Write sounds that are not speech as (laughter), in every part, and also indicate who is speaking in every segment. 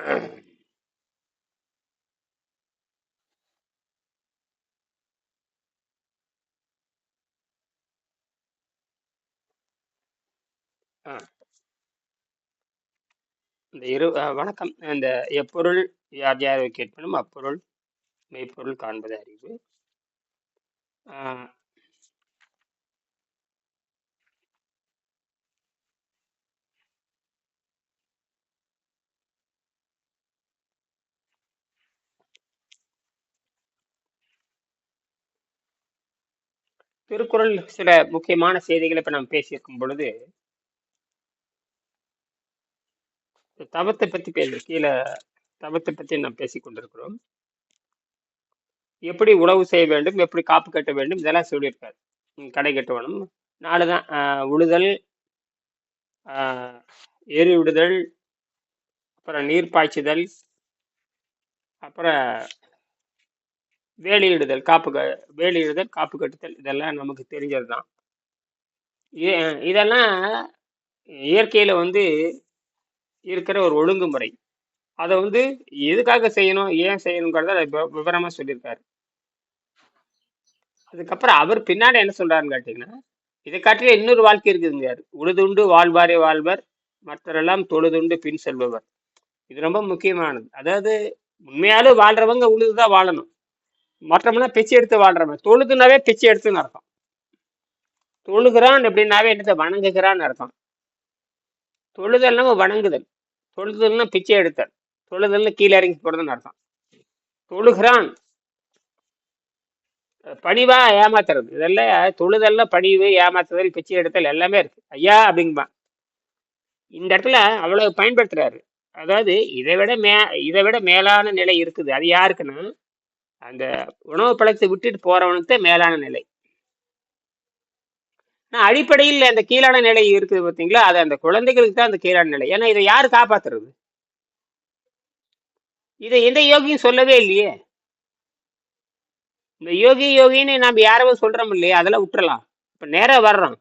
Speaker 1: ஆ, இந்த இரு அ, வணக்கம். இந்த எப்பொருள் யார் யாரை கேட்பனும் அப்பொருள் மெய்ப்பொருள் காண்பது அறிவு ஆ, திருக்குறள் சில முக்கியமான செய்திகளை இப்ப நம்ம பேசியிருக்கும் பொழுது தவத்தை பத்தி பேச கீழே தவத்தை பத்தி நாம் பேசி கொண்டிருக்கிறோம். எப்படி உழவு செய்ய வேண்டும் எப்படி காப்பு கட்ட வேண்டும் இதெல்லாம் சொல்லியிருக்காரு. கடை கட்டணும் நாலு தான் ஆஹ், உழுதல் ஆஹ், எரி விடுதல் அப்புறம் நீர் பாய்ச்சுதல் அப்புறம் வேலியிடுதல் காப்பு க வேலியிடுதல் காப்பு கட்டுதல் இதெல்லாம் நமக்கு தெரிஞ்சது தான் இதெல்லாம் இயற்கையில வந்து இருக்கிற ஒரு ஒழுங்குமுறை. அதை வந்து எதுக்காக செய்யணும் ஏன் செய்யணுங்கிறத அதை விவரமா சொல்லியிருக்காரு. அதுக்கப்புறம் அவர் பின்னாடி என்ன சொல்றாருன்னு கேட்டீங்கன்னா இதை காட்டிலே இன்னொரு வாழ்க்கை இருக்குதுங்க உழுதுண்டு வாழ்வாரே வாழ்வர் மற்றெல்லாம் தொழுதுண்டு பின் செல்பவர். இது ரொம்ப முக்கியமானது. அதாவது உண்மையாலும் வாழ்றவங்க உழுதுதான் வாழணும். மற்றவங்களாம் பிச்சை எடுத்து வாழ்றவன். தொழுதுனாவே பிச்சை எடுத்துன்னு அர்த்தம். தொழுகிறான் அப்படின்னாவே என்னத்தை வணங்குகிறான்னு அர்த்தம். தொழுதல்னா வணங்குதல். தொழுதல்னா பிச்சை எடுத்தல். தொழுதல்னு கீழே இறங்கி போறதுன்னு அர்த்தம். தொழுகிறான். பணிவா ஏமாத்துறது. இதெல்லாம் தொழுதல்ல பணிவு ஏமாத்துதல் பிச்சை எடுத்தல் எல்லாமே இருக்கு. ஐயா அப்படிங்கம்பான் இந்த இடத்துல அவ்வளவு பயன்படுத்துறாரு. அதாவது இதை விட மே இதை விட மேலான நிலை இருக்குது. அது யாருக்குன்னா அந்த உணவு பழக்கத்தை விட்டுட்டு போறவனுக்கு மேலான நிலை. ஆனா அடிப்படையில் அந்த கீழான நிலை இருக்குது பார்த்தீங்களா? அது அந்த குழந்தைகளுக்கு தான் அந்த கீழான நிலை. ஏன்னா இதை யாரு காப்பாத்துறது? இதை எந்த யோகியும் சொல்லவே இல்லையே. இந்த யோகி யோகின்னு நாம் யாரும் சொல்றோம் இல்லையா? அதெல்லாம் விட்டுறலாம். இப்போ நேராக வர்றோம்.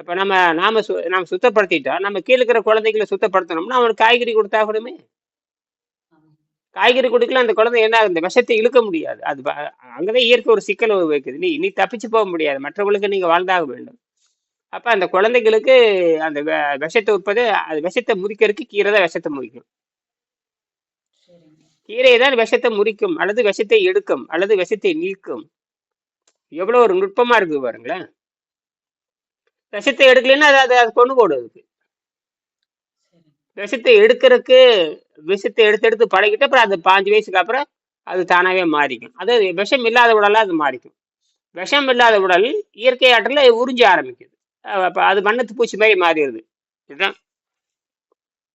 Speaker 1: இப்போ நம்ம நாம சு நாம சுத்தப்படுத்திட்டா நம்ம கீழே இருக்கிற குழந்தைகளை சுத்தப்படுத்தணும்னா அவனுக்கு காய்கறி கொடுத்தா கூடமே. காய்கறி கொடுக்கல அந்த குழந்தை என்ன இந்த விஷத்தை இழுக்க முடியாது. அது அங்கதான் இயற்கை ஒரு சிக்கல் வைக்குது நீ நீ தப்பிச்சு போக முடியாது. மற்றவங்களுக்கு நீங்க வாழ்ந்தாக வேண்டும். அப்ப அந்த குழந்தைகளுக்கு அந்த விஷத்தை உற்பது அது விஷத்தை முறிக்கிறதுக்கு கீரை தான் விஷத்தை முறிக்கும். கீரை தான் விஷத்தை முறிக்கும். அல்லது விஷத்தை எடுக்கும். அல்லது விஷத்தை நீக்கும். எவ்வளவு ஒரு நுட்பமா இருக்கு பாருங்களேன். விஷத்தை எடுக்கலைன்னா அது அது கொண்டு
Speaker 2: சரிங்க
Speaker 1: விஷத்தை எடுக்கிறதுக்கு விஷத்தை எடுத்து எடுத்து பழகிட்டு அப்புறம் அது பாஞ்சு வயசுக்கு அப்புறம் அது தானாகவே மாறிக்கும். அது விஷம் இல்லாத உடலாக அது மாறிக்கும். விஷம் இல்லாத உடல் இயற்கை ஆற்றலில் உறிஞ்ச ஆரம்பிக்குது. அப்போ அது வண்ணத்து பூச்சி மாதிரி மாறிடுது. இதுதான்.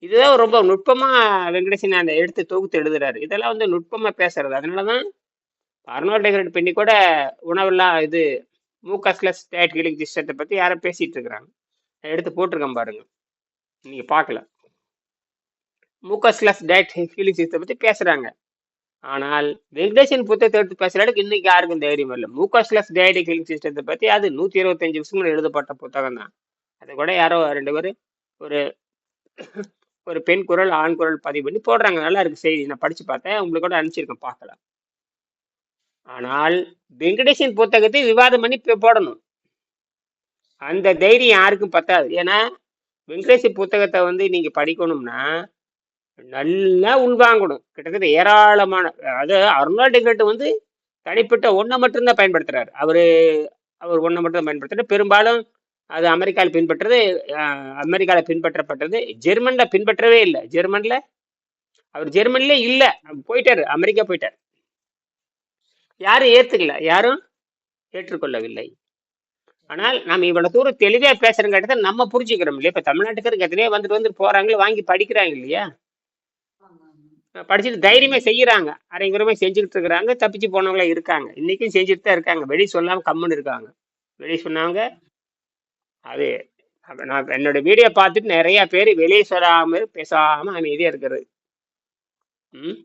Speaker 1: இதுதான் ரொம்ப நுட்பமாக வெங்கடேசன் அந்த எடுத்து தொகுத்து எழுதுறாரு. இதெல்லாம் வந்து நுட்பமாக பேசுறது. அதனால தான் அதனாலதான் டெக்ரேட் பண்ணி கூட உணவெல்லாம் இது மூக்கஸ்லஸ் டயட் ஹீலிங் சிஸ்டத்தை பற்றி யாரும் பேசிகிட்டு இருக்கிறாங்க. எடுத்து போட்டிருக்கேன் பாருங்க. நீங்கள் பார்க்கல. மூக்கஸ்லெஸ் டயட் ஹீலிங் சிஸ்டத்தை பற்றி பேசுகிறாங்க ஆனால் வெங்கடேசன் புத்தகத்தை எடுத்து பேசுகிறதுக்கு இன்னைக்கு யாருக்கும் தைரியம் இல்லை. மூக்கஸ்லெஸ் டயட் ஹீலிங் சிஸ்டத்தை பற்றி அது நூற்றி இருபத்தஞ்சு வருஷம் எழுதப்பட்ட புத்தகம் தான். அதை கூட யாரோ ரெண்டு பேரும் ஒரு ஒரு பெண் குரல் ஆண் குரல் பதிவு பண்ணி போடுறாங்க. நல்லா இருக்கு செய்தி. நான் படிச்சு பார்த்தேன். உங்களுக்கு கூட அனுப்பிச்சிருக்கேன். பார்க்கலாம். ஆனால் வெங்கடேசன் புத்தகத்தை விவாதம் பண்ணி போடணும். அந்த தைரியம் யாருக்கும் பத்தாது. ஏன்னா வெங்கடேசன் புத்தகத்தை வந்து நீங்க படிக்கணும்னா நல்லா உள்வாங்கணும். கிட்டத்தட்ட ஏராளமான அது அருணா டிக்கெட் வந்து தனிப்பட்ட ஒன்றை மட்டும்தான் பயன்படுத்துறாரு. அவரு அவர் ஒன்றை மட்டும் தான் பயன்படுத்துறாரு. பெரும்பாலும் அது அமெரிக்காவில் பின்பற்றது அமெரிக்காவில் பின்பற்றப்பட்டது ஜெர்மனில் பின்பற்றவே இல்லை. ஜெர்மனில் அவர் ஜெர்மன்ல இல்லை. போயிட்டாரு அமெரிக்கா போயிட்டார். யாரும் ஏற்றுக்கல யாரும் ஏற்றுக்கொள்ளவில்லை. ஆனால் நம்ம இவ்வளவு தூரம் தெளிவாக பேசுறங்கிறத நம்ம புரிஞ்சுக்கிறோம் இல்லையா? இப்போ தமிழ்நாட்டுக்காரங்க எத்தனையோ வந்துட்டு வந்துட்டு போறாங்க வாங்கி படிக்கிறாங்க இல்லையா? படிச்சுட்டு தைரியமே செய்கிறாங்க அரைங்குறமே செஞ்சுக்கிட்டு இருக்கிறாங்க. தப்பிச்சு போனவங்களா இருக்காங்க. இன்றைக்கும் செஞ்சுட்டு தான் இருக்காங்க. வெளியே சொல்லாமல் கம்முன்னு இருக்காங்க. வெளியே சொன்னாங்க அது நான் என்னோட வீடியோ பார்த்துட்டு நிறையா பேர் வெளியே சொல்லாமல் பேசாமல் அமைதியாக இருக்கிறது. ம்?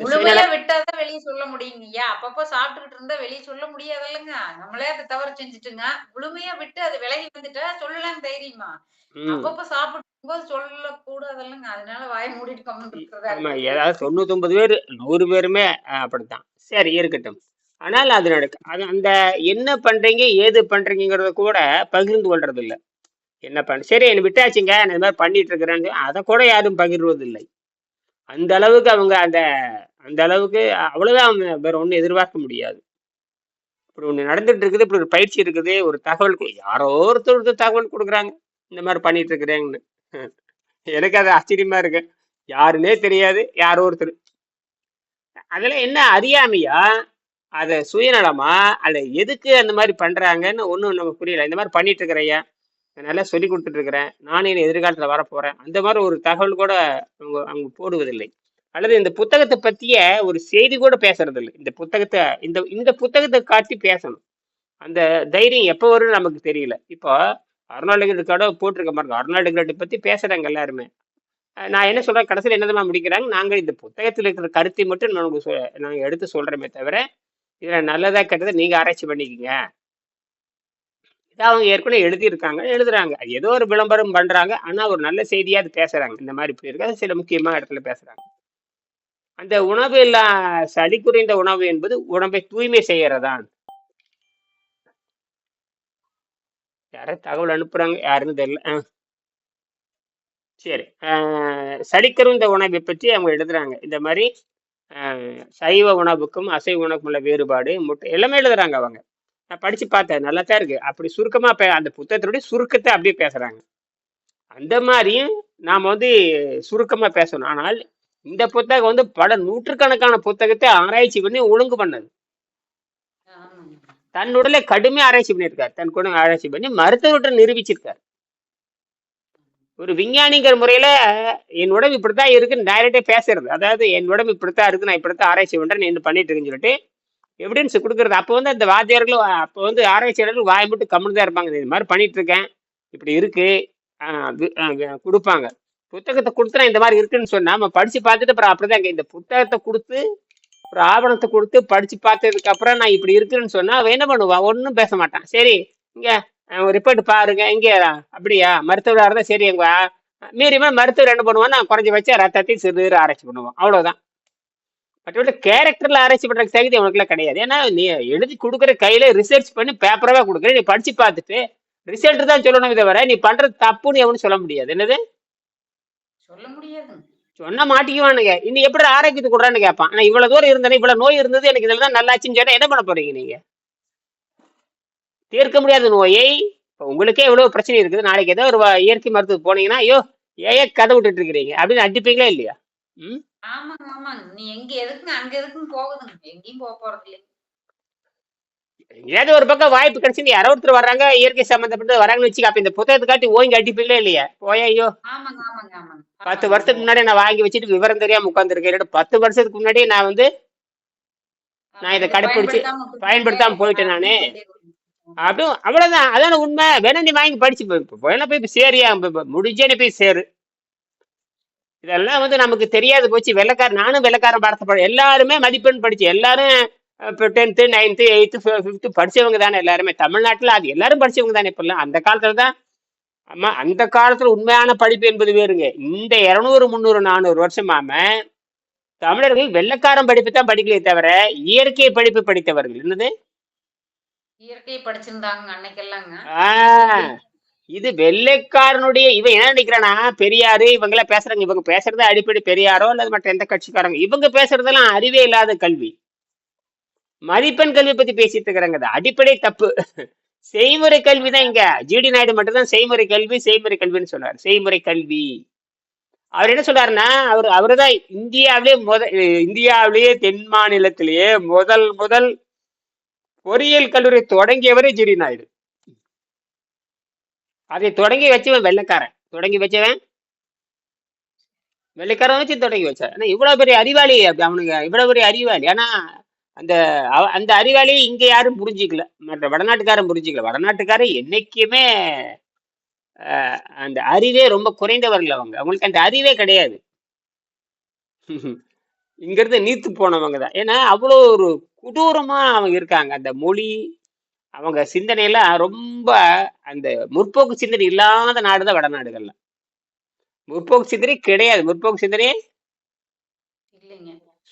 Speaker 2: முழுமையா விட்டாதான் வெளிய சொல்ல முடியுங்கய்யா. அப்பப்ப சாப்பிட்டுக்கிட்டு இருந்தா வெளிய சொல்ல முடியாதுல்லங்க. நம்மளே அந்த தவறு செஞ்சுட்டுங்க. முழுமையா விட்டு அது விலகி வந்துட்டா சொல்லலாம் தைரியமா. அப்பப்ப சாப்பிடும்போது சொல்லக்கூடாதுல்லங்க. அதனால வாய மூடிட்டு இருக்கு.
Speaker 1: ஏதாவது தொண்ணூத்தொன்பது பேர் நூறு பேருமே அப்படித்தான் சரி இருக்கட்டும் ஆனால் அது நடக்கு அது அந்த என்ன பண்றீங்க ஏது பண்றீங்கிறத கூட பகிர்ந்து கொள்றது இல்ல என்ன பண்ண சரி என்ன விட்டாச்சுங்க நான் இந்த மாதிரி பண்ணிட்டு இருக்கிறேன்னு அதை கூட யாரும் பகிர்வது இல்லை அந்த அளவுக்கு அவங்க அந்த அந்த அளவுக்கு அவ்வளவுதான் அவங்க வேற ஒன்றும் எதிர்பார்க்க முடியாது. இப்படி ஒண்ணு நடந்துட்டு இருக்குது இப்படி ஒரு பயிற்சி இருக்குது ஒரு தகவல் யாரோ ஒருத்தர் ஒருத்தர் தகவல் கொடுக்குறாங்க. இந்த மாதிரி பண்ணிட்டு இருக்கிறேங்கன்னு (laughs) எனக்கு அது ஆச்சரியமா இருக்கு. யாருன்னே தெரியாது யாரோ ஒருத்தர். அதுல என்ன அறியாமையா அதை சுயநலமா அதை எதுக்கு அந்த மாதிரி பண்றாங்கன்னு ஒன்றும் நமக்கு புரியல. இந்த மாதிரி பண்ணிட்டு இருக்கிறையா நல்லா சொல்லி கொடுத்துட்டு இருக்கிறேன் நானே என் எதிர்காலத்தில் வரப்போறேன். அந்த மாதிரி ஒரு தகவல் கூட அவங்க அவங்க போடுவதில்லை. அல்லது இந்த புத்தகத்தை பற்றிய ஒரு செய்தி கூட பேசுறதில்லை. இந்த புத்தகத்தை இந்த இந்த புத்தகத்தை காட்டி பேசணும். அந்த தைரியம் எப்போ வரும்னு நமக்கு தெரியல. இப்போ அருணாள் போட்டிருக்க மாதிரி அருணாள் பற்றி பேசுகிறாங்க எல்லாருமே. நான் என்ன சொல்கிறேன் கடைசியில் என்னதான் முடிக்கிறாங்க? நாங்கள் இந்த புத்தகத்தில் இருக்கிற கருத்தை மட்டும் நமக்கு சொ- நாங்கள் எடுத்து சொல்கிறோமே தவிர இதில் நல்லதாக கெட்டதை நீங்கள் ஆராய்ச்சி பண்ணிக்கோங்க. இதை அவங்க ஏற்கனவே எழுதியிருக்காங்க எழுதுறாங்க. ஏதோ ஒரு விளம்பரம் பண்றாங்க. ஆனா ஒரு நல்ல செய்தியா அது பேசுறாங்க. இந்த மாதிரி போயிருக்காங்க. இருக்காது சில முக்கியமான இடத்துல பேசுறாங்க. அந்த உணவு இல்லா சளி குறைந்த உணவு என்பது உடம்பை தூய்மை செய்யறதான் யாரும் தகவல் அனுப்புறாங்க. யாருன்னு தெரியல. சரி. ஆஹ் சளிக்குறைந்த உணவை பற்றி அவங்க எழுதுறாங்க. இந்த மாதிரி ஆஹ் சைவ உணவுக்கும் அசைவ உணவுக்கும் உள்ள வேறுபாடு முட்டை எல்லாமே எழுதுறாங்க அவங்க. நான் படிச்சு பார்த்தேன் நல்லா தான் இருக்கு. அப்படி சுருக்கமா பே- அந்த புத்தகத்தினுடைய சுருக்கத்தை அப்படியே பேசுறாங்க. அந்த மாதிரியும் நாம வந்து சுருக்கமா பேசணும். ஆனால் இந்த புத்தகம் வந்து பல நூற்றுக்கணக்கான புத்தகத்தை ஆராய்ச்சி பண்ணி ஒழுங்கு பண்ணது.
Speaker 2: ஆமாங்க.
Speaker 1: தன் உடலை கடுமையா ஆராய்ச்சி பண்ணியிருக்காரு. தன் கூட ஆராய்ச்சி பண்ணி மருத்துவர்கிட்ட நிரூபிச்சிருக்காரு. ஒரு விஞ்ஞானிங்கிற முறையில என் உடம்பு இப்படித்தான் இருக்குன்னு டைரக்டா பேசுறது. அதாவது என் உடம்பு இப்படித்தான் இருக்கு நான் இப்படித்தான் ஆராய்ச்சி பண்றேன் என்ன பண்ணிட்டு இருக்குன்னு சொல்லிட்டு எவிடன்ஸ் கொடுக்கறது. அப்போ வந்து அந்த வாத்தியார்களும் அப்போ வந்து ஆராய்ச்சியாளர்கள் வாய் மட்டும் கம்முன்னு தான் இருப்பாங்க. இது மாதிரி பண்ணிட்டு இருக்கேன் இப்படி இருக்கு. கொடுப்பாங்க. புத்தகத்தை கொடுத்து நான் இந்த மாதிரி இருக்குன்னு சொன்னா நம்ம படிச்சு பார்த்துட்டு அப்புறம் அப்படிதான் இந்த புத்தகத்தை கொடுத்து ஒரு ஆவணத்தை கொடுத்து படிச்சு பார்த்ததுக்கு அப்புறம் நான் இப்படி இருக்குன்னு சொன்னா அவன் என்ன பண்ணுவான் ஒன்றும் பேச மாட்டான். சரி இங்க ரிப்போர்ட் பாருங்க. இங்க அப்படியா? மருத்துவராக இருந்தா சரி எங்க மீறியுமே மருத்துவர் என்ன பண்ணுவான் நான் குறைஞ்ச வச்சா ரத்தத்தையும் சிறுநீர் ஆராய்ச்சி பண்ணுவோம் அவ்வளவுதான். மற்றபடி கேரக்டர்ல ஆராய்ச்சி பண்றதுக்கு தகுதி அவனுக்குலாம் கிடையாது. ஏன்னா நீ எழுதி கொடுக்குற கையில ரிசர்ச் பண்ணி பேப்பராவே கொடுக்குற. நீ படிச்சு பார்த்துட்டு ரிசல்ட் தான் சொல்லணும் தவிர நீ பண்றது தப்புன்னு எவனும் சொல்ல முடியாது. என்னது?
Speaker 2: சொல்ல முடியாதுங்க.
Speaker 1: சொன்னா மாட்டிக்குவானுங்க. இன்னும் எப்படி ஆரோக்கியத்தை கொடுறான்னு கேட்பான் ஆனா இவ்வளவு தூரம் இருந்தேன் இவ்வளவு நோய் இருந்தது எனக்கு இதுல தான் நல்லாச்சுன்னு சொன்னா என்ன பண்ண போறீங்க நீங்க? தீர்க்க முடியாத நோயை இப்போ உங்களுக்கே இவ்வளவு பிரச்சனை இருக்குது. நாளைக்கு ஏதோ ஒரு இயற்கை மருத்துவம் போனீங்கன்னா ஐயோ ஏன் கதை விட்டுட்டு இருக்கிறீங்க? அப்படின்னு அடிப்பீங்களா இல்லையா? ம்?
Speaker 2: ஆமாங்க, ஆமாங்க. நீ எங்க எதுக்குங்க அங்க எதுக்குன்னு போகுதுங்க. எங்கேயும் போக போறது இல்லைங்க.
Speaker 1: ஏதோ ஒரு பக்கம் வாய்ப்பு கிடைச்சு யாரோ ஒருத்தர் வர்றாங்க இயற்கை சம்பந்தப்பட்டு வராங்கன்னு வச்சுக்க அப்ப இந்த புத்தகத்தை காட்டி ஓங்கி அடிப்பீங்களா இல்லையா போயா ஐயோ. பத்து. வருஷத்துக்கு முன்னாடி நான் வாங்கி வச்சுட்டு விவரம் தெரியாம உட்காந்துருக்கேன் பத்து வருஷத்துக்கு முன்னாடி நான் வந்து நான் இதை கடைப்பிடிச்சு
Speaker 2: பயன்படுத்தாம
Speaker 1: போயிட்டேன் நானு அப்படியும் அவ்வளவுதான் அதான உண்மை வேணா நீ வாங்கி படிச்சு வேணா போய் சேரியா இப்ப- இப்ப முடிஞ்சே நீ போய் சேரு இதெல்லாம் வந்து நமக்கு தெரியாது போச்சு. வெள்ளக்கார நானும் வெள்ளக்காரன் பாடத்தை படி எல்லாருமே மதிப்பெண் படிச்சு எல்லாரும் இப்போ டென்த்து நைன்த்து எயித்து ஃபிஃப்த்து படிச்சவங்க தானே எல்லாருமே. தமிழ்நாட்டில் அது எல்லாரும் படிச்சவங்க தானே இப்பெல்லாம். அந்த காலத்துல தான் ஆமா அந்த காலத்துல உண்மையான படிப்பு என்பது வேறுங்க. இந்த இருநூறு முந்நூறு நானூறு வருஷமாம தமிழர்கள் வெள்ளக்காரன் படிப்பு தான் படிக்கலையே தவிர இயற்கை படிப்பு படித்தவர்கள். என்னது?
Speaker 2: இயற்கை படிச்சிருந்தாங்க அன்னைக்கெல்லாங்க.
Speaker 1: இது வெள்ளைக்காரனுடைய இவன் என்ன நினைக்கிறானா பெரியாரு இவங்கள பேசுறாங்க. இவங்க பேசுறது அடிப்படை பெரியாரோ அல்லது மற்ற எந்த கட்சிக்காரங்க. இவங்க பேசுறதெல்லாம் அறிவே இல்லாத கல்வி. மதிப்பெண் கல்வி பத்தி பேசிட்டு இருக்கிறாங்க. அது அடிப்படை தப்பு. செய்முறை கல்வி தான் இங்க ஜிடி நாயுடு மட்டும்தான் செய்முறை கல்வி செய்முறை கல்வின்னு சொன்னார் செய்முறை கல்வி. அவர் என்ன சொல்றாருன்னா அவர் அவருதான் இந்தியாவிலேயே முத இந்தியாவிலேயே தென் மாநிலத்திலேயே முதல் முதல் பொறியியல் கல்லூரி தொடங்கியவரே ஜிடி நாயுடு. அதை தொடங்கி வச்சவன் வெள்ளைக்காரன். தொடங்கி வச்சவன் வெள்ளைக்காரன் வச்சு தொடங்கி வச்சார் ஆனா இவ்வளவு பெரிய அறிவாளி அப்படி அவனுக்கு இவ்வளவு பெரிய அறிவாளி. ஆனா அந்த அவ- அந்த அறிவாளியை இங்க யாரும் புரிஞ்சிக்கல. மற்ற வடநாட்டுக்காரன் புரிஞ்சிக்கல. வடநாட்டுக்காரன் என்னைக்குமே அந்த அறிவே ரொம்ப குறைந்தவர்கள் அவங்க. அவங்களுக்கு அந்த அறிவே கிடையாது. இங்கிருந்து நீத்து போனவங்க தான். ஏன்னா அவ்வளோ ஒரு கொடூரமா அவங்க இருக்காங்க. அந்த மொழி அவங்க சிந்தனையெல்லாம் ரொம்ப அந்த முற்போக்கு சிந்தனை இல்லாத நாடு தான் வடநாடுகள்ல. முற்போக்கு சிந்தனை கிடையாது. முற்போக்கு சிந்தனையே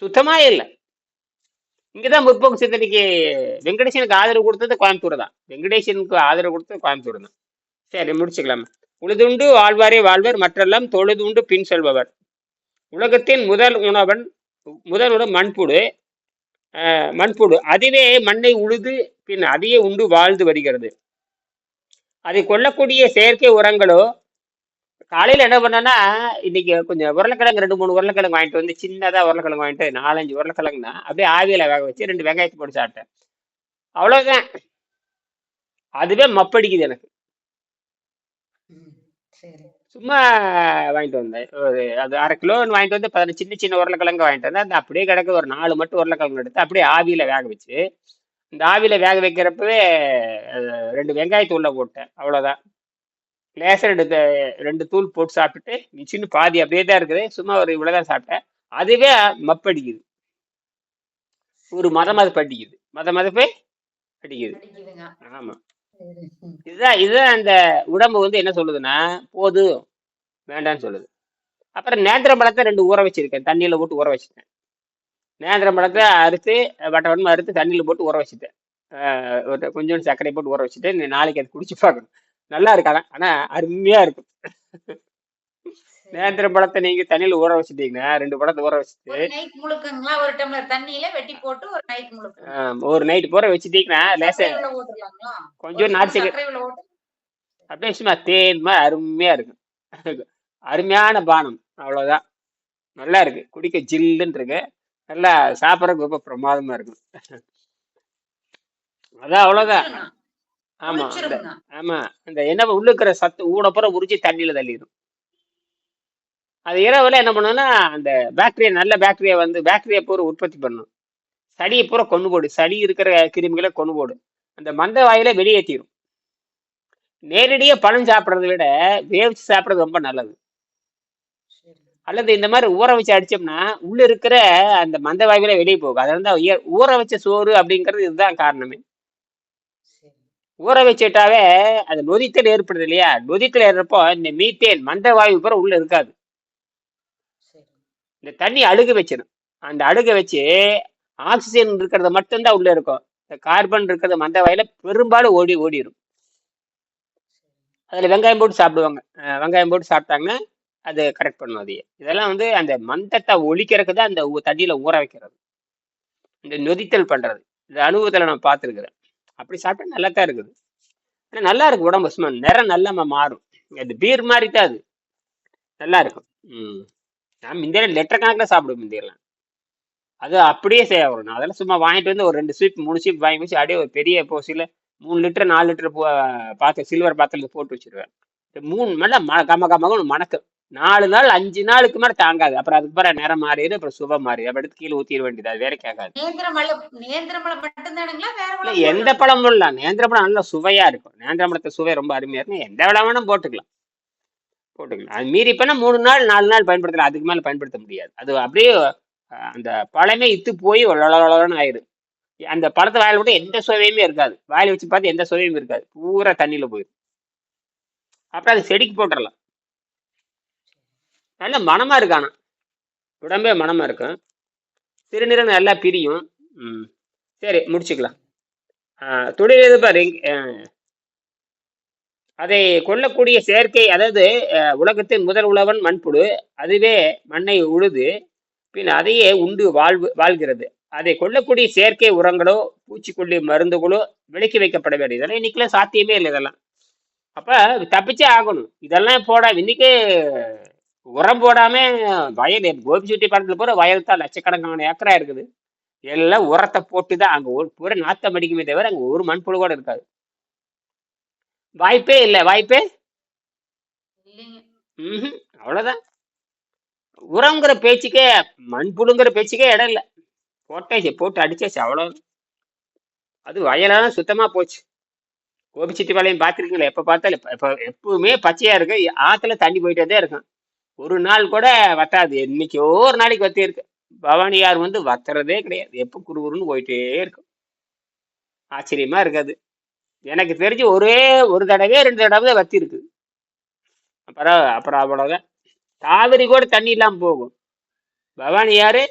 Speaker 1: சுத்தமா இல்லை. இங்கதான் முற்போக்கு சிந்தனைக்கு வெங்கடேசனுக்கு ஆதரவு கொடுத்தது கோயம்புத்தூர் தான். வெங்கடேசனுக்கு ஆதரவு கொடுத்தது கோயம்புத்தூர் தான். சரி முடிச்சுக்கலாம். உழுதுண்டு வாழ்வாரே வாழ்வர் மற்றெல்லாம் தொழுதுண்டு பின் செல்பவர். உலகத்தின் முதல் உணவன் முதல் உணவு மண்புடு மண்புழு. அதுவே மண்ணை உழுது பின் அதையே உண்டு வாழ்ந்து வருகிறது. அதை கொல்லக்கூடிய செயற்கை உரங்களோ காலையில் என்ன பண்ணேன்னா இன்னைக்கு கொஞ்சம் உருளைக்கிழங்கு ரெண்டு மூணு உருளைக்கிழங்கு வாங்கிட்டு வந்து சின்னதாக உருளைக்கிழங்கு வாங்கிட்டு நாலஞ்சு உருளைக்கிழங்குனா அப்படியே ஆவியில் வேக வச்சு ரெண்டு வெங்காயத்தை போட்டு சாப்பிட்டேன். அவ்வளோதான் அதுவே மப்படிக்குது எனக்கு.
Speaker 2: சரி.
Speaker 1: சும்மா வாங்கிட்டு வந்தேன். ஒரு அது அரை கிலோன்னு வாங்கிட்டு வந்து பதினஞ்சு சின்ன சின்ன உருளைக்கிழங்கு வாங்கிட்டு வந்தேன். அந்த அப்படியே கிடக்கு. ஒரு நாலு மட்டும் உருளைக்கிழங்கு எடுத்து அப்படியே ஆவியில வேக வச்சு இந்த ஆவியில வேக வைக்கிறப்பவே ரெண்டு வெங்காயத்தை உள்ள போட்டேன். அவ்வளவுதான். லேசா ரெண்டு ரெண்டு தூள் போட்டு சாப்பிட்டுட்டு மிச்சின்னு பாதி அப்படியே தான் இருக்குது. சும்மா ஒரு இவ்வளவுதான் சாப்பிட்டேன். அதுவே மப்படிக்குது. ஒரு மத மதப்பு அடிக்குது மத மதப்பே அடிக்குது.
Speaker 2: அடிக்குதுங்க.
Speaker 1: ஆமா.
Speaker 2: சரி ம்,
Speaker 1: இதுதான் இதுதான் அந்த உடம்பு வந்து என்ன சொல்லுதுன்னா போதும் வேண்டாம்னு சொல்லுது. அப்புறம் நேந்திர பழத்தை ரெண்டு ஊற வச்சிருக்கேன் தண்ணியில போட்டு ஊற வச்சுட்டேன் நேந்திர பழத்தை அறுத்து வட்ட வட்டமா அறுத்து தண்ணியில போட்டு ஊற வச்சுட்டேன். கொஞ்சோண்டு சர்க்கரை போட்டு ஊற வச்சுட்டு நாளைக்கு அது குடிச்சு பார்க்கணும். நல்லா இருக்காங்க ஆனா அருமையா இருக்கும்.
Speaker 2: சரி
Speaker 1: நேந்திர பழத்தை நீங்க தண்ணியில ஊற வச்சுட்டீங்கன்னா ரெண்டு பழத்தை ஊற வச்சுட்டு
Speaker 2: ஒரு நைட் முழுக்கங்களா? ஒரு டம்ளர் தண்ணியில வெட்டி போட்டு ஒரு நைட் முழுக்க.
Speaker 1: ஒரு நைட் பூரா வச்சுட்டீங்கன்னா லேசா கொஞ்சம் நாட்டு அப்படியே சும்மா தேன் மாதிரி அருமையா இருக்கும். அருமையான பானம். அவ்வளவுதான். நல்லா இருக்கு. குடிக்க ஜில்லுன்னு இருக்கு. நல்லா சாப்பிட்றதுக்கு ரொம்ப பிரமாதமா இருக்கும். அதான் அவ்வளவுதான். ஆமா ஆமா அந்த என்ன உள்ள இருக்கிற சத்து ஊனப்புற உறிஞ்சி தண்ணியில தள்ளிடும். அது இரவில் என்ன பண்ணும்னா அந்த பேக்டீரியா நல்ல பேக்டீரியா வந்து பேக்டீரியா பூரா உற்பத்தி பண்ணும். சளியை பூரா கொண்டு போடு. சளி இருக்கிற கிருமிகளை கொண்டு போடு. அந்த மந்த வாயில வெளியேற்றிடும் நேரடியாக பழம் சாப்பிட்றத விட வேவிச்சு சாப்பிட்றது ரொம்ப நல்லது. அல்லது இந்த மாதிரி ஊற வச்சு அடிச்சோம்னா உள்ள இருக்கிற அந்த மந்த வாயுவில வெளியே போகும். அதனால தான் ஊற வச்ச சோறு அப்படிங்கிறது இதுதான் காரணமே. ஊற வச்சுட்டாவே அது நொதித்தல் ஏற்படுது இல்லையா? நொதித்தல் ஏறப்போ இந்த மீத்தேன் மந்த வாயு பூரா உள்ள இருக்காது. இந்த தண்ணி அழுக வச்சிடும் அந்த அழுக வச்சு ஆக்சிஜன் இருக்கிறது மட்டும்தான் உள்ளே இருக்கும். இந்த கார்பன் இருக்கிறது மந்த வாயில பெரும்பாலும் ஓடி ஓடிடும் அதில் வெங்காயம் போட்டு சாப்பிடுவாங்க. வெங்காயம் போட்டு சாப்பிட்டாங்கன்னா அது கரெக்ட் பண்ணும் அதையே. இதெல்லாம் வந்து அந்த மந்தத்தை ஒழிக்கிறதுக்கு தான் அந்த ஊ- ஊற வைக்கிறது. இந்த நொதித்தல் பண்ணுறது இந்த அனுபவத்தில் நான் பார்த்துருக்குறேன். அப்படி சாப்பிட்டா நல்லா தான் இருக்குது. ஆனால் நல்லா இருக்கு உடம்பு. சும்மா நிறம் நல்லா மாறும். அது பீர் மாதிரி தான் அது. நல்லா இருக்கும். ம். நான் முந்தைய லெட்டர் கணக்கில் சாப்பிடுவேன் முந்தையெல்லாம். அது அப்படியே செய்ய வரும். அதெல்லாம் சும்மா வாங்கிட்டு வந்து ஒரு ரெண்டு ஸ்வீப் மூணு ஸ்வீப் வாங்கி வச்சு அப்படியே ஒரு பெரிய போசியில் மூணு லிட்டர் நாலு லிட்டர் போ பாத்திரம் சில்வர் பாத்திரத்தில் போட்டு வச்சிருவேன். மூணு மேல ம கம கமகன்னு மணக்கும் நாலு நாள் அஞ்சு நாளுக்கு மேலே தாங்காது. அப்புறம் அதுக்கு பிறகு நேரம் மாறிடு அப்புறம் சுபம் மாறி அப்படி கீழே ஊற்றிட வேண்டியது. அது வேற கேட்காது. எந்த பழமும் இல்லை. நேந்திர பழம் நல்லா சுவையா இருக்கும். நேந்திர பழத்தை சுவை ரொம்ப அருமையா இருக்கும் எந்த பழம் வேணா போட்டுக்கலாம். போட்டுக்கலாம். அது மீறி பண்ணா மூணு நாள் நாலு நாள் பயன்படுத்தலாம் அதுக்கு மேலே பயன்படுத்த முடியாது. அது அப்படியே அந்த பழமே இத்து போய் வளவளன்னு ஆயிடும் அந்த பழத்தை வாயில் விட்டு எந்த சுவையுமே இருக்காது. வாயில் வச்சு பார்த்து எந்த சுவையும் இருக்காது. பூரா தண்ணியில் போயிடும் அப்புறம் அது செடிக்கு போட்டுடலாம் நல்ல மனமாக இருக்கானா உடம்பே மனமாக இருக்கும் சிறுநீரகம் நல்லா பிரியும். ம். சரி முடிச்சுக்கலாம். ஆஹ் துடியது பாரு அதை கொல்லக்கூடிய செயற்கை அதாவது உலகத்தின் முதல் உழவன் மண்புழு அதுவே மண்ணை உழுது பின் அதையே உண்டு வாழ்வு வாழ்கிறது. அதை கொல்லக்கூடிய செயற்கை உரங்களோ பூச்சிக்கொல்லி மருந்துகளோ விலக்கி வைக்கப்பட வேண்டும். இதெல்லாம் இன்னைக்கெல்லாம் சாத்தியமே இல்லை இதெல்லாம். அப்போ தப்பிச்சே ஆகணும். இதெல்லாம் போட இன்னைக்கு உரம் போடாம வயல் கோபி சுட்டி படத்தில் பூரா வயல் தான் லட்சக்கணக்கான ஏக்கரா இருக்குது. எல்லாம் உரத்தை போட்டு தான் அங்கே ஒரு பூரா நாத்தம் அடிக்குமே தவிர அங்கே ஒரு மண்புழு கூட இருக்காது. வாய்ப்பே இல்லை. வாய்ப்பே? ம் அவ்வளவுதான். உரங்கிற பேச்சுக்கே மண்புழுங்கிற பேச்சுக்கே இடம் இல்லை. போட்டாச்சு போட்டு அடிச்சாச்சு அவ்வளோ அது வயலான சுத்தமா போச்சு. கோபிச்செட்டிப்பாளையம் பார்த்துருக்கீங்களா? எப்போ பார்த்தாலும் இப்போ எப்பவுமே பச்சையா இருக்கு. ஆத்துல தண்ணி போயிட்டே தான் இருக்கும். ஒரு நாள் கூட வத்தாது. என்னைக்கோ ஒரு நாளைக்கு வத்தி இருக்கு. பவானியார் வந்து வத்துறதே கிடையாது. எப்போ குறுகுறுன்னு போயிட்டே இருக்கும். ஆச்சரியமா இருக்காது. எனக்கு தெரிஞ்சு ஒரே ஒரு தடவை ரெண்டு தடவை தான் வத்தி இருக்கு. அப்புறம் அப்புறம் அவ்வளோதான் காவிரி கூட தண்ணி இல்லாமல் போகும். பவானி யாரு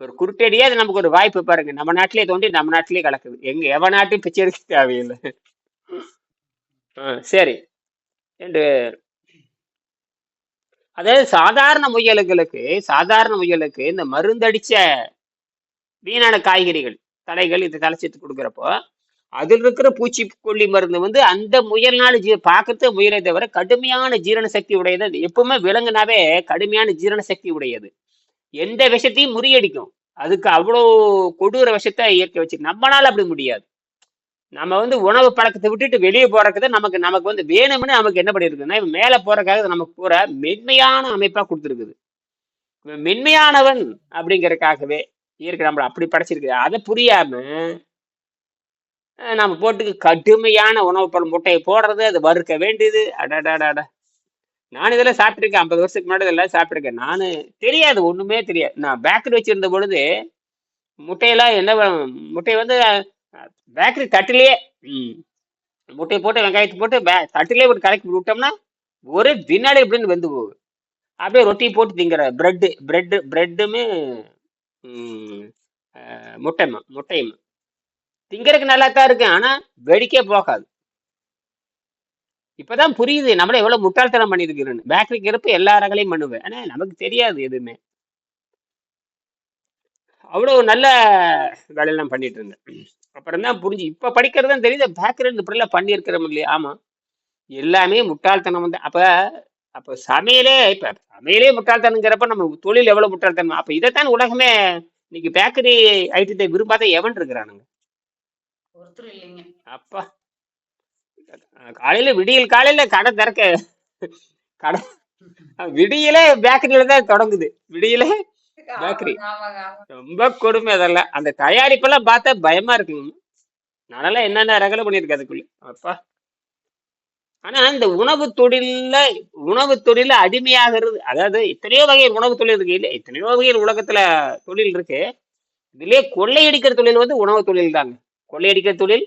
Speaker 1: ஒரு குருட்டடியே அது நமக்கு ஒரு வாய்ப்பு பாருங்க. நம்ம நாட்டிலே தோண்டி நம்ம நாட்டிலே கலக்குது. எங்க எவ நாட்டையும் பிச்சை எடுக்க தேவையில்லை. ஆ, சரி. என்று அதாவது சாதாரண முயல்களுக்கு சாதாரண முயலுக்கு இந்த மருந்தடிச்ச வீணான காய்கறிகள் தழைகள் இது தலைச்சிட்டு கொடுக்குறப்போ அதில் இருக்கிற பூச்சிக்கொல்லி மருந்து வந்து அந்த முயல்னால ஜீ பார்க்கறது முயலை தவிர கடுமையான ஜீரண சக்தி உடையது. எப்பவுமே விலங்குனாவே கடுமையான ஜீரண சக்தி உடையது. எந்த விஷத்தையும் முறியடிக்கும். அதுக்கு அவ்வளோ கொடூர விஷத்தை இயற்கை வச்சு நம்மளால அப்படி முடியாது. நம்ம வந்து உணவு பழக்கத்தை விட்டுட்டு வெளியே போறதுக்கு நமக்கு நமக்கு வந்து வேணும்னு நமக்கு என்ன பண்ணிருக்குன்னா இவன் மேலே போறதுக்காக நமக்கு போற மென்மையான அமைப்பா கொடுத்துருக்குது. மென்மையானவன் அப்படிங்கறதுக்காகவே இயற்கை நம்மளை அப்படி படைச்சிருக்கு அதை புரியாம நம்ம போட்டுக்கு கடுமையான உணவு பழம் முட்டையை போடுறது அது வறுக்க வேண்டியது. அடாடாடாடா நான் இதெல்லாம் சாப்பிட்ருக்கேன் ஐம்பது வருஷத்துக்கு முன்னாடி இதெல்லாம் சாப்பிட்ருக்கேன் நான் தெரியாது ஒன்றுமே தெரியாது. நான் பேக்கரி வச்சுருந்த பொழுது முட்டையெல்லாம் என்ன முட்டையை வந்து பேக்கரி தட்டிலேயே ம், முட்டையை போட்டு வெங்காயத்தை போட்டு பே தட்டிலே போட்டு கலக்கி விட்டோம்னா ஒரு வினாடி எப்படின்னு வெந்து போகுது. அப்படியே ரொட்டி போட்டு திங்கிற பிரெட்டு பிரெட்டு பிரெட்டுமே முட்டைமா முட்டையும் திங்கறதுக்கு நல்லா தான் இருக்கு ஆனா வெடிக்கே போகாது. இப்பதான் புரியுது நம்மள எவ்வளவு முட்டாள்தனம் பண்ணிருக்கிறேன்னு பேக்கரிக்கு இருப்பு எல்லா ரகலையும் பண்ணுவேன். ஆனா நமக்கு தெரியாது எதுவுமே. அவ்வளவு நல்ல வேலையெல்லாம் பண்ணிட்டு இருந்தேன். அப்புறம் தான் புரிஞ்சு இப்ப படிக்கிறது தான் தெரியுது பேக்கரி இப்படிலாம் பண்ணியிருக்கிறோம் இல்லையா? ஆமா. எல்லாமே முட்டாள்தனம் வந்து அப்ப அப்ப சமையலே இப்ப சமையலே முட்டாள்தனங்கிறப்ப நம்ம தொழில் எவ்வளவு முட்டாள்தனம்? அப்ப இதைத்தான் உலகமே இன்னைக்கு பேக்கரி ஐட்டத்தை விரும்பாத எவன் இருக்கிறானுங்க?
Speaker 2: ஒருத்தர் இல்லைங்க.
Speaker 1: அப்பா. காலையில விடியல் காலையில கடை திறக்க. கடை விடியலே பேக்கரியில தான் தொடங்குது. விடியலே பேக்கரி ரொம்ப கொடுமை அதெல்லாம். அந்த தயாரிப்பெல்லாம் பார்த்தா பயமா இருக்குங்க. நானெல்லாம் என்னென்ன ரகலை பண்ணியிருக்கேன் அதுக்குள்ள. அப்பா. ஆனா இந்த உணவு தொழில்ல உணவு தொழில அடிமையாகிறது அதாவது எத்தனையோ வகையில் உணவு தொழில் இருக்கு. இல்ல எத்தனையோ வகையில் உலகத்துல தொழில் இருக்கு. இதுலயே கொள்ளையடிக்கிற தொழில் வந்து உணவு தொழில் தாங்க. கொள்ளையடிக்கிற தொழில்?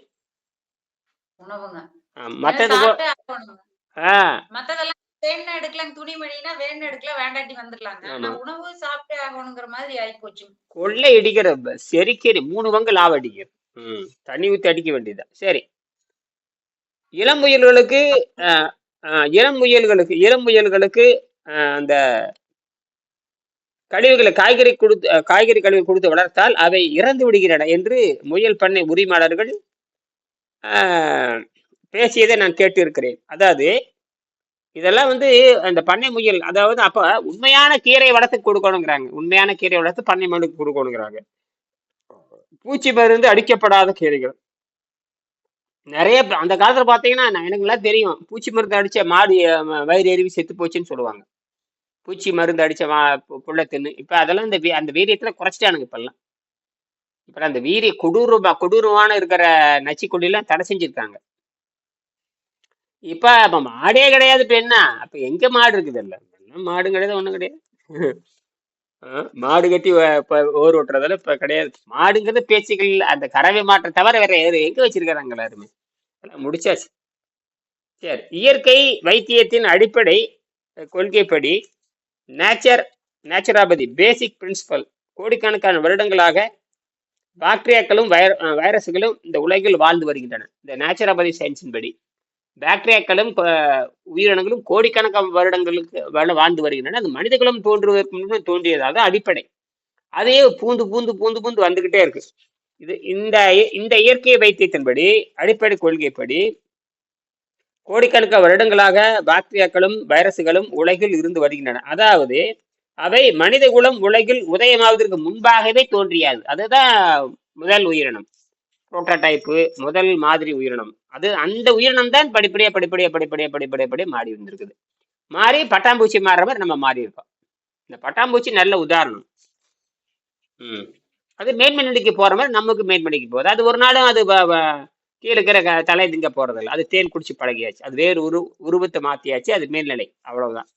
Speaker 1: மத்தது
Speaker 2: மத்ததெல்லாம் வேணா எடுக்கலாம் துணிமணினா வேணா எடுக்கலாம் வேண்டாட்டி வந்துடலாங்க. ஆனா உணவு சாப்பிட்டே ஆகணுங்கிற மாதிரி ஆயி போச்சு
Speaker 1: கொள்ளை அடிக்கிற ப- செரிக்கறி மூணு பங்கு லாபம் அடிக்கிறது ம் தண்ணி ஊத்தி அடிக்க வேண்டியதுதான். சரி. இளம் முயல்களுக்கு இளம் முயல்களுக்கு இளம் முயல்களுக்கு அந்த கழிவுகளை காய்கறி கொடுத்து காய்கறி கழிவு கொடுத்து வளர்த்தால் அவை இறந்து விடுகின்றன என்று முயல் பண்ணை உரிமையாளர்கள் பேசியதை நான் கேட்டிருக்கிறேன். அதாவது இதெல்லாம் வந்து அந்த பண்ணை முயல் அதாவது அப்ப உண்மையான கீரை வளர்த்து கொடுக்கணுங்கிறாங்க. உண்மையான கீரை வளர்த்து பண்ணை மண்ணுக்கு கொடுக்கணுங்கிறாங்க. பூச்சி மருந்து அடிக்கப்படாத கீரைகள். நிறைய அந்த காலத்துல பாத்தீங்கன்னா நான் எனக்கு எல்லாம் தெரியும். பூச்சி மருந்து அடிச்ச மாடு வயிறு எறிவி செத்து போச்சுன்னு சொல்லுவாங்க. பூச்சி மருந்து அடிச்ச புள்ள தின்னு. இப்போ அதெல்லாம் இந்த வீ- அந்த வீரியத்தில் குறைச்சிட்டானுங்க இப்பெல்லாம். இப்போ அந்த வீரிய கொடூரமா கொடூரமான இருக்கிற நச்சு கொடியெல்லாம் தடை செஞ்சிருக்காங்க. இப்போ அப்ப மாடே கிடையாது இப்போ என்ன? அப்போ எங்கே மாடு இருக்குது இல்லை? மாடும் கிடையாது ஒன்றும் கிடையாது. மாடு கட்டி இப்போ ஓர் ஓட்டுறதால இப்போ கிடையாது. மாடுங்கிறது பேச்சுக்கள் அந்த கறவை மாற்றம் தவிர வேற எது- எங்கே வச்சிருக்கிறாங்க எல்லாருமே? எல்லாம் முடிச்சாச்சு. சரி இயற்கை வைத்தியத்தின் அடிப்படை கொள்கைப்படி நேச்சர் நேச்சுராபதி பேசிக் பிரின்சிபல் கோடிக்கணக்கான வருடங்களாக பாக்டீரியாக்களும் வைர வைரஸுகளும் வைரஸ்களும் இந்த உலகில் வாழ்ந்து வருகின்றன. இந்த நேச்சுராபதி சயின்ஸின் படி பாக்டீரியாக்களும் உயிரினங்களும் கோடிக்கணக்கான வருடங்களுக்கு வாழ்ந்து வருகின்றன. அது மனிதகுலம் தோன்றுவதற்கு முன்பு தோன்றியதாக அடிப்படை. அதையே பூந்து பூந்து பூந்து பூந்து வந்துகிட்டே இருக்கு. இது இந்த இந்த இயற்கை வைத்தியத்தின்படி அடிப்படை கொள்கைப்படி கோடிக்கணக்கான வருடங்களாக பாக்டீரியாக்களும் வைரஸுகளும் உலகில் இருந்து வருகின்றன. அதாவது அவை மனித குலம் உலகில் உதயமாவதற்கு முன்பாகவே தோன்றியாது. அதுதான் முதல் உயிரினம். புரோட்டோடைப்பு முதல் மாதிரி உயிரினம். அது அந்த உயிரினம் தான் படிப்படியா படிப்படியா படிப்படியா படிப்படியா மாறி வந்திருக்குது. மாறி பட்டாம்பூச்சி மாறுற மாதிரி நம்ம மாறி இருக்கோம் இந்த பட்டாம்பூச்சி நல்ல உதாரணம். ம். அது மேன்மணிக்கு போற மாதிரி நமக்கு மேன்மணிக்கு போகுது. அது ஒரு நாளும் அது கீழே இருக்கிற க- தலை திங்க போறதில்ல. அது தேன் குடிச்சு பழகியாச்சு. அது வேறு உரு உருவத்தை மாத்தியாச்சு. அது மேல்நிலை. அவ்வளவுதான்.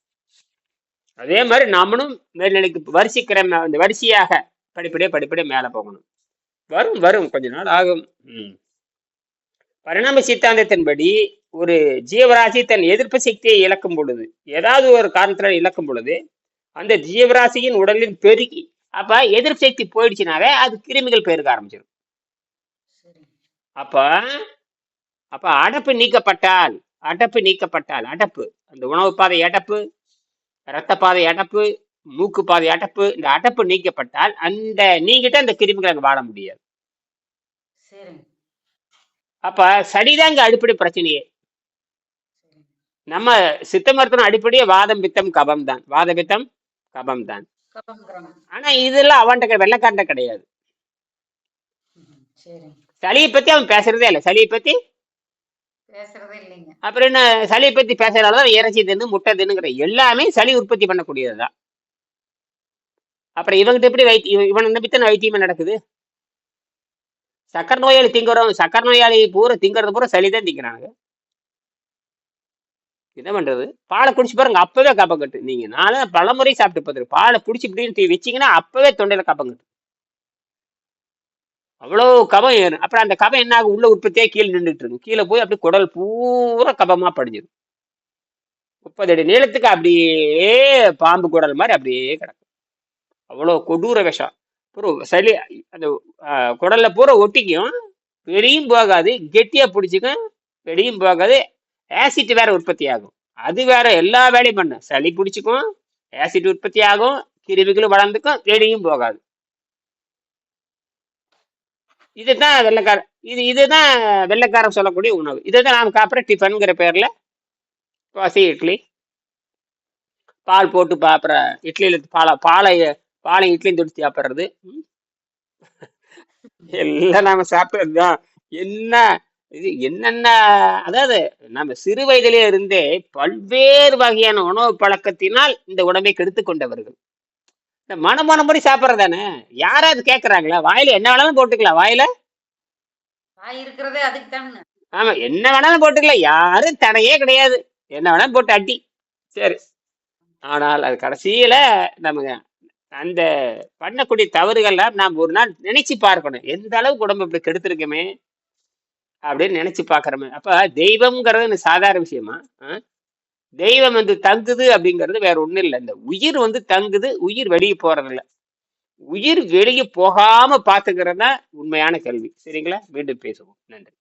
Speaker 1: அதே மாதிரி நாமளும் மேல்நிலைக்கு வரிசைக்கிறம் அந்த வரிசையாக படிப்படியே படிப்படியே மேலே போகணும். வரும் வரும். கொஞ்ச நாள் ஆகும். ம். பரிணாம சித்தாந்தத்தின்படி ஒரு ஜீவராசி தன் எதிர்ப்பு சக்தியை இழக்கும் பொழுது ஏதாவது ஒரு காரணத்தில் இழக்கும் பொழுது அந்த ஜீவராசியின் உடலில் பெருகி அப்ப எதிர்ப்பு சக்தி போயிடுச்சுனாவே அது கிருமிகள் பெருக ஆரம்பிச்சிடும் அப்ப அப்ப அடப்பு நீக்கப்பட்டால் அடப்பு நீக்கப்பட்டால் அடப்பு. அந்த உணவு பாதை அடப்பு இரத்த பாதை அடப்பு மூக்கு பாதை அடப்பு இந்த அடப்பு நீக்கப்பட்டால் அந்த நீங்கிட்ட அந்த கிருமிகள் அங்க வாழ முடியாது. அப்ப சடிதான் இங்க அடிப்படை பிரச்சனையே. நம்ம சித்த மருத்துவம் அடிப்படையே வாதம் பித்தம் கபம் தான். வாத பித்தம் கபம் தான். ஆனா இதெல்லாம் அவன்கிட்ட வெள்ளக்காரன்ட்ட கிடையாது. சளியை பத்தி அவன் பேசுறதே இல்லை. சளியை பத்தி?
Speaker 2: பேசுறதே இல்லைங்க.
Speaker 1: அப்புறம் என்ன சளியை பத்தி பேசுறதாலதான் இறைச்சி தின்னு முட்டை தின்னுங்கிற எல்லாமே சளி உற்பத்தி பண்ணக்கூடியதுதான் அப்புறம் இவங்கிட்ட எப்படி வைத்தியம் இவன் நம்பித்தான் வைத்தியமே நடக்குது? சக்கரை நோயாளி திங்குறோம் சக்கரை நோயாளி பூரா திங்கிறது பூரா சளி தான் திங்கிறாங்க என்ன பண்றது? பாலை குடிச்சு பாருங்க அப்பவே கப்பம் கட்டு நீங்க நானும் பல முறை சாப்பிட்டு பார்த்துருக்கு பாலை குடிச்சு இப்படின்னு வச்சீங்கன்னா அப்பவே தொண்டையில கப்பம் கட்டு அவ்வளோ கபம் ஏறும். அப்புறம் அந்த கபம் என்ன ஆகும்? உள்ள உற்பத்தியே கீழே நின்றுட்டு இருக்கும். கீழே போய் அப்படியே குடல் பூரா கபமாக படிஞ்சிடும் முப்பது அடி நீளத்துக்கு அப்படியே பாம்பு குடல் மாதிரி அப்படியே கிடக்கும். அவ்வளோ கொடூர விஷம். அப்புறம் சளி அந்த ஆஹ், குடல்ல பூரா ஒட்டிக்கும். வெளியும் போகாது. கெட்டியாக பிடிச்சிக்கும். வெளியும் போகாது. ஆசிட் வேற உற்பத்தி ஆகும். அது வேற எல்லா வேலையும் பண்ணும். சளி பிடிச்சிக்கும். ஆசிட் உற்பத்தி ஆகும். கிருமிகளும் வளர்ந்துக்கும். வெளியும் போகாது. இதுதான் வெள்ளைக்கார இது இதுதான் வெள்ளைக்காரன் சொல்லக்கூடிய உணவு. இதுதான் நாம் சாப்பிட்ற டிஃபனுங்கிற பேர்ல. தோசை இட்லி. பால் போட்டு பாப்புற இட்லியில பாலை பாலை பாலை இட்லியும் துடிச்சு சாப்பிட்றது. ம். எல்லாம் நாம சாப்பிட்றது தான் என்ன இது என்னென்ன அதாவது நம்ம சிறு வயதிலே இருந்தே பல்வேறு வகையான உணவு பழக்கத்தினால் இந்த உடம்பை கெடுத்து கொண்டவர்கள். இந்த மனமான முறை சாப்பிட்றது தானே யாராவது கேட்கறாங்களா வாயில என்ன வேணாலும் போட்டுக்கலாம். வாயில?
Speaker 2: வாய் இருக்கிறதே அதுக்கு தானுங்க.
Speaker 1: ஆமா என்ன வேணாலும் போட்டுக்கலாம். யாரும் தடையே கிடையாது. என்ன வேணாலும் போட்டு அடி. சரி. ஆனால் அது கடைசியில நமக்கு அந்த பண்ணக்கூடிய தவறுகள்லாம் நாம் ஒரு நாள் நினைச்சு பார்க்கணும். எந்த அளவுக்கு உடம்பு இப்படி கெடுத்திருக்கமே அப்படின்னு நினைச்சு பார்க்கறோமே. அப்ப தெய்வம்ங்கிறது சாதாரண விஷயமா? தெய்வம் வந்து தங்குது அப்படிங்கிறது வேற ஒண்ணும் இல்லை. இந்த உயிர் வந்து தங்குது உயிர் வெளியே போறதில்ல. உயிர் வெளியே போகாம பாத்துக்கிறதா உண்மையான கேள்வி சரிங்களா? மீண்டும் பேசுவோம். நன்றி.